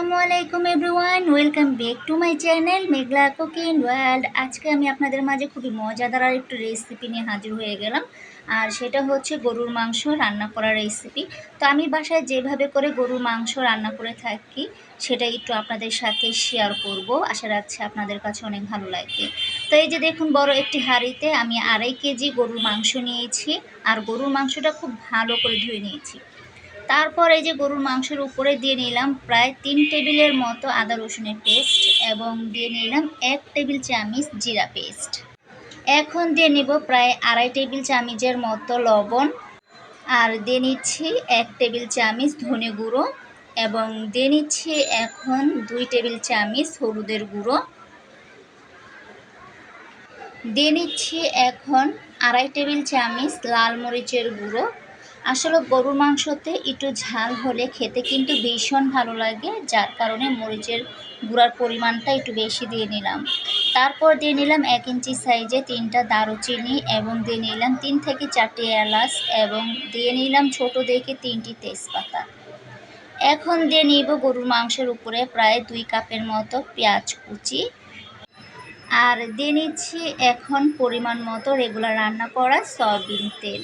আসসালামু আলাইকুম everyone, welcome back to my channel Meghla cooking world. আজকে আমি আপনাদের মাঝে খুবই মজাদার আর একটু রেসিপি নিয়ে হাজির হয়ে গেলাম। আর সেটা হচ্ছে গরুর মাংস রান্না করার রেসিপি তো আমি বাসায় যেভাবে করে গরুর মাংস রান্না করে থাকি, সেটা একটু আপনাদের সাথে শেয়ার করব। আশা রাখছি আপনাদের কাছে অনেক ভালো লাগবে। তো এই যে দেখুন, বড় একটি হাঁড়িতে আমি আড়াই কেজি গরুর মাংস নিয়েছি। আর গরুর মাংসটা খুব ভালো করে ধুয়ে নিয়েছি। তারপর এই যে গরুর মাংসের উপরে দিয়ে নিলাম প্রায় তিন টেবিলের মতো আদা রসুনের পেস্ট এবং দিয়ে নিলাম এক টেবিল চামিচ জিরা পেস্ট। এখন দিয়ে নিব প্রায় আড়াই টেবিল চামিচের মতো লবণ আর দিয়ে নিচ্ছি এক টেবিল চামিচ ধনে গুঁড়ো এবং দিয়ে নিচ্ছি এখন দুই টেবিল চামিচ হলুদের গুঁড়ো। দিয়ে নিচ্ছি এখন আড়াই টেবিল চামিচ লাল মরিচের গুঁড়ো। আসলে গরুর মাংসতে একটু ঝাল হলে খেতে কিন্তু ভীষণ ভালো লাগে, যার কারণে মরিচের গুঁড়ার পরিমাণটা একটু বেশি দিয়ে নিলাম। তারপর দিয়ে নিলাম এক ইঞ্চি সাইজে তিনটা দারুচিনি এবং দিয়ে নিলাম তিন থেকে চারটি এলাচ এবং দিয়ে নিলাম ছোট দেখে তিনটি তেজপাতা। এখন দিয়ে নিব গরুর মাংসের উপরে প্রায় দুই কাপের মতো পেঁয়াজ কুচি। আর দিয়ে নিচ্ছি এখন পরিমাণ মতো রেগুলার রান্না করা সয়াবিন তেল।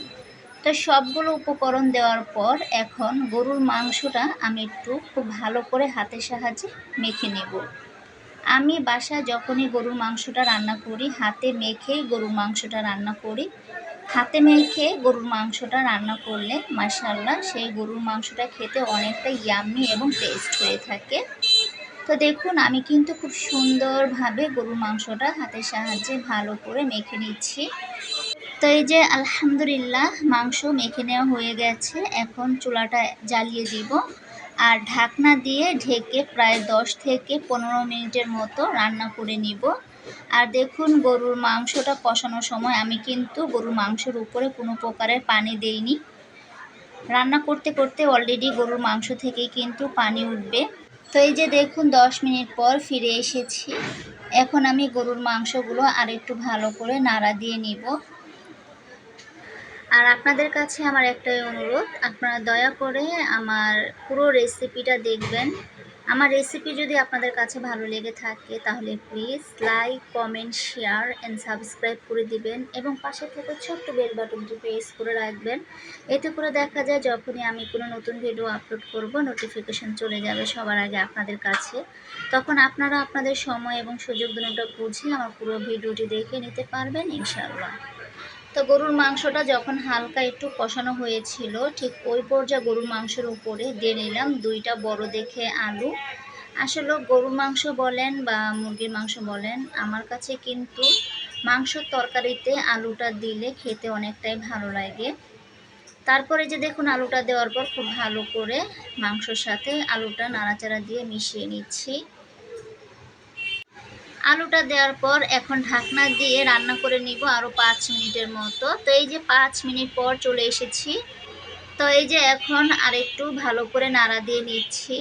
তো সবগুলো উপকরণ দেওয়ার পর এখন গরুর মাংসটা আমি একটু খুব ভালো করে হাতের সাহায্যে মেখে নেব। আমি বাসায় যখনই গরুর মাংসটা রান্না করি, হাতে মেখেই গরুর মাংসটা রান্না করি। হাতে মেখে গরুর মাংসটা রান্না করলে মাসাল্লাহ সেই গরুর মাংসটা খেতে অনেকটা ইয়াম্মি এবং টেস্ট হয়ে থাকে। তো দেখুন, আমি কিন্তু খুব সুন্দরভাবে গরুর মাংসটা হাতের সাহায্যে ভালো করে মেখে নিচ্ছি। তো এই যে আলহামদুলিল্লাহ মাংস মেখে নেওয়া হয়ে গেছে, এখন চুলাটা জ্বালিয়ে দিব। আর ঢাকনা দিয়ে ঢেকে প্রায় দশ থেকে পনেরো মিনিটের মতো রান্না করে নিব। আর দেখুন, গরুর মাংসটা কষানোর সময় আমি কিন্তু গরুর মাংসের উপরে কোনো প্রকারের পানি দেইনি। রান্না করতে করতে অলরেডি গরুর মাংস থেকে কিন্তু পানি উঠবে। তো এই যে দেখুন, দশ মিনিট পর ফিরে এসেছি। এখন আমি গরুর মাংসগুলো আর একটু ভালো করে নাড়া দিয়ে নিব। আর আপনাদের কাছে আমার একটাই অনুরোধ, আপনারা দয়া করে আমার পুরো রেসিপিটা দেখবেন। আমার রেসিপি যদি আপনাদের কাছে ভালো লেগে থাকে, তাহলে please like comment share and subscribe করে দিবেন এবং পাশে থেকে ছোট্ট বেল বাটনটি প্রেস করে রাখবেন। এতে করে দেখা যায় যখনই আমি কোনো নতুন ভিডিও আপলোড করব নোটিফিকেশন চলে যাবে সবার আগে আপনাদের কাছে। তখন আপনারা আপনাদের সময় এবং সুযোগ দুটোটা বুঝে আমার পুরো ভিডিওটি দেখে নিতে পারবেন, ইনশাআল্লাহ। তো গরুর মাংসটা যখন হালকা একটু কষানো হয়েছিল, ঠিক ওই পর্যায়ে গরুর মাংসের উপরে দিয়ে নিলাম দুইটা বড় দেখে আলু। আসলে গরুর মাংস বলেন বা মুরগির মাংস বলেন, আমার কাছে কিন্তু মাংসর তরকারিতে আলুটা দিলে খেতে অনেকটাই ভালো লাগে। তারপরে যে দেখুন আলুটা দেওয়ার পর খুব ভালো করে মাংসর সাথে আলুটা নাড়াচাড়া দিয়ে মিশিয়ে নিচ্ছি। আলুটা দেওয়ার পর এখন ঢাকনা দিয়ে রান্না করে নিব আরও পাঁচ মিনিটের মতো। তো এই যে পাঁচ মিনিট পর চলে এসেছি। তো এই যে এখন আরেকটু ভালো করে নাড়া দিয়ে নিচ্ছি।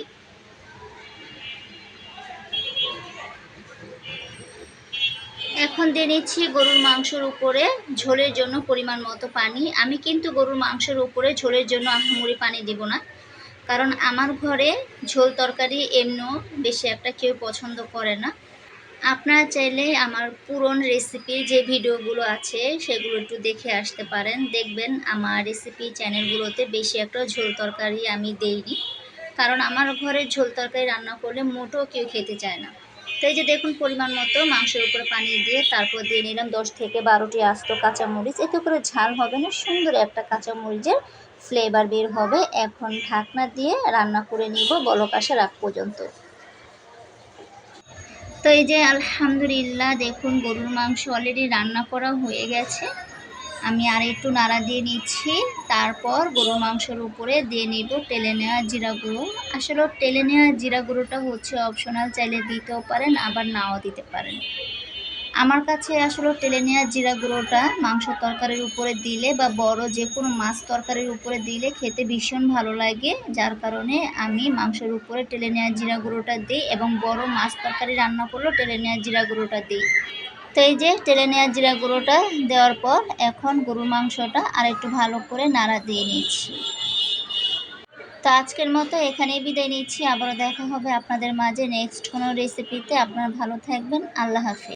এখন দিয়ে নিচ্ছি গরুর মাংসের উপরে ঝোলের জন্য পরিমাণ মতো পানি। আমি কিন্তু গরুর মাংসের উপরে ঝোলের জন্য আহামরি পানি দেব না। কারণ আমার ঘরে ঝোল তরকারি এমনিও বেশি একটা কেউ পছন্দ করে না। আপনারা চাইলে আমার পুরন রেসিপির যে ভিডিওগুলো আছে, সেগুলো একটু দেখে আসতে পারেন। দেখবেন আমার রেসিপি চ্যানেলগুলোতে বেশি একটা ঝোল তরকারি আমি দেইনি। কারণ আমার ঘরে ঝোল তরকারি রান্না করলে মোটেও কেউ খেতে চায় না। তো এই যে দেখুন পরিমাণ মতো মাংসের উপরে পানি দিয়ে তারপর দিয়ে নিলাম দশ থেকে বারোটি আস্ত কাঁচামরিচ। এতে করে ঝাল হবে না, সুন্দর একটা কাঁচামরিচের ফ্লেভার বের হবে। এখন ঢাকনা দিয়ে রান্না করে নিব বলক রাখ পর্যন্ত। তো এই যে আলহামদুলিল্লাহ, দেখুন গরুর মাংস অলরেডি রান্না করা হয়ে গেছে। আমি আর একটু নাড়া দিয়ে নিচ্ছি, তারপর গরুর মাংসের উপরে দিয়ে নিব টেলে নেওয়া জিরা গুঁড়ো। আসলে টেলে নেওয়া জিরা গুঁড়োটা হচ্ছে অপশনাল চাইলে দিতেও পারেন, আবার নাও দিতে পারেন। আমার কাছে আসলে টেলে নেওয়া জিরা গুঁড়োটা মাংস তরকারির উপরে দিলে বা বড় যে কোনো মাছ তরকারির উপরে দিলে খেতে ভীষণ ভালো লাগে। যার কারণে আমি মাংসের উপরে টেলে নেওয়া জিরা গুঁড়োটা দিই এবং বড় মাছ তরকারি রান্না করলেও টেলে নেওয়া জিরা গুঁড়োটা দিই। তো এই যে টেলে নেওয়া জিরা গুঁড়োটা দেওয়ার পর এখন গরুর মাংসটা আর একটু ভালো করে নাড়া দিয়ে নিচ্ছি। তো আজকের মতো এখানেই বিদায় নিচ্ছি। আবারও দেখা হবে আপনাদের মাঝে নেক্সট কোনো রেসিপিতে আপনারা ভালো থাকবেন। আল্লাহ হাফিজ।